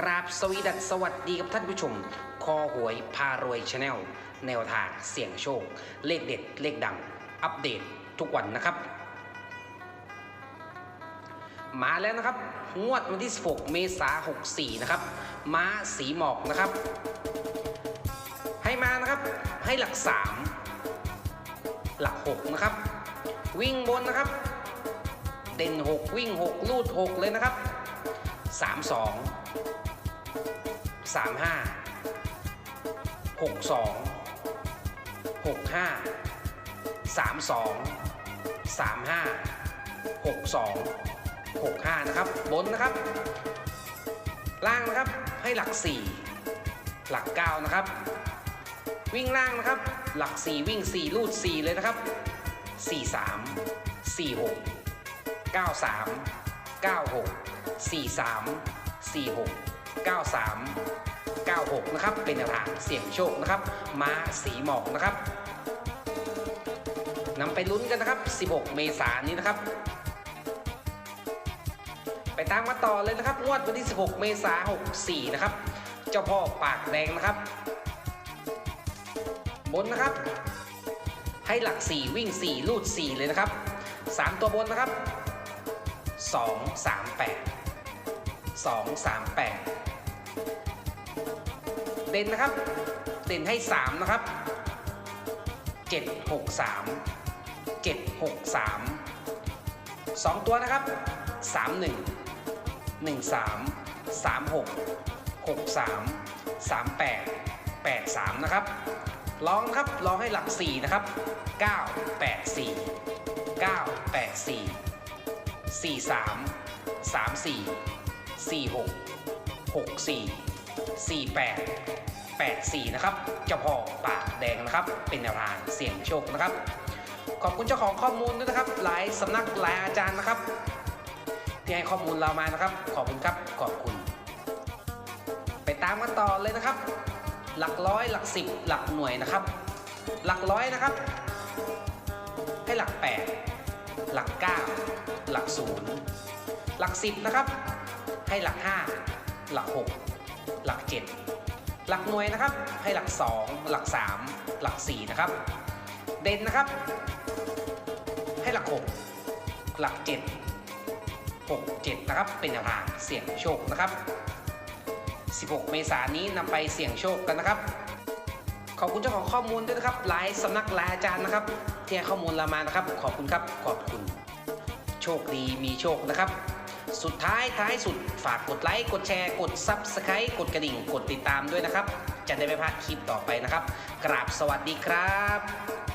กราบสวีดัสสวัสดีกับท่านผู้ชม คอหวยพารวยชาแนลแนวทางเสี่ยงโชค เลขเด็ด เลขดัง อัปเดตทุกวันนะครับ มาแล้วนะครับ งวดวันที่ 16 เมษายน 64 นะครับ ม้าสีหมอกนะครับ ให้มานะครับ ให้หลัก 3 หลัก 6 นะครับ วิ่งบนนะครับ เด่น 6 วิ่ง 6 ลูด 6 เลยนะครับ 32 35 62 65 32 35 62 65นะครับ บนนะครับ ล่างนะครับให้หลัก4หลัก9นะครับ วิ่งล่างนะครับ หลัก4วิ่ง4ลูด4เลยนะครับ43 46 93 96 43 46 93 96 นะครับ เป็นแนวทางเสี่ยงโชคนะครับ ม้าสีหมอกนะครับนำไปลุ้นกันนะครับ 16 เมษายนนี้นะครับ ไปตามมาต่อเลยนะครับ งวดวันที่ 16 เมษายน64 นะครับ เจ้าพ่อปากแดงนะครับ บนนะครับ ให้หลัก 4 วิ่ง 4 ลูด 4 เลยนะครับ 3 ตัวบนนะครับ 2 3 8 2 3 8 เด่นนะครับ เด่นให้ 3 นะครับ 7 6 3 7 6 3 2 ตัวนะครับ 3 1 1 3 3 6 6 3 3 8 8 3 นะครับ ลองครับ ลองให้หลัก 4 นะครับ 9 8 4 9 8 4 4 3 3 4 4 6 6 4 4 8 8 4 นะครับ เจ้าพ่อปากแดงนะครับ เป็นแนวทางเสี่ยงโชคนะครับ ขอบคุณเจ้าของข้อมูลด้วยนะครับ หลายสำนักหลายอาจารย์นะครับ ที่ให้ข้อมูลเรามานะครับ ขอบคุณครับ ขอบคุณ ไปตามกันต่อเลยนะครับ หลักร้อยหลักสิบหลักหน่วยนะครับ หลักร้อยนะครับ ให้หลักแปดหลักเก้าหลักศูนย์หลักสิบนะครับ ให้หลักห้าหลักหกหลักเจ็ดหลักหน่วยนะครับ ให้หลักสองหลักสามหลักสี่นะครับ เด่นนะครับ ให้หลักหกหลักเจ็ดหกเจ็ดนะครับ เป็นแนวทางเสี่ยงโชคนะครับ 16 เมษายนนี้นำไปเสี่ยงโชคกันนะครับ ขอบคุณเจ้าของข้อมูลด้วยนะครับหลายสำนักหลายอาจารย์นะครับที่ให้ข้อมูลเรามานะครับ ขอบคุณครับ ขอบคุณ โชคดีมีโชคนะครับ สุดท้ายท้ายสุดฝากกดไลค์ กดแชร์ กด Subscribe กดกระดิ่ง กดติดตามด้วยนะครับ จะได้ไม่พลาดคลิปต่อไปนะครับ กราบสวัสดีครับ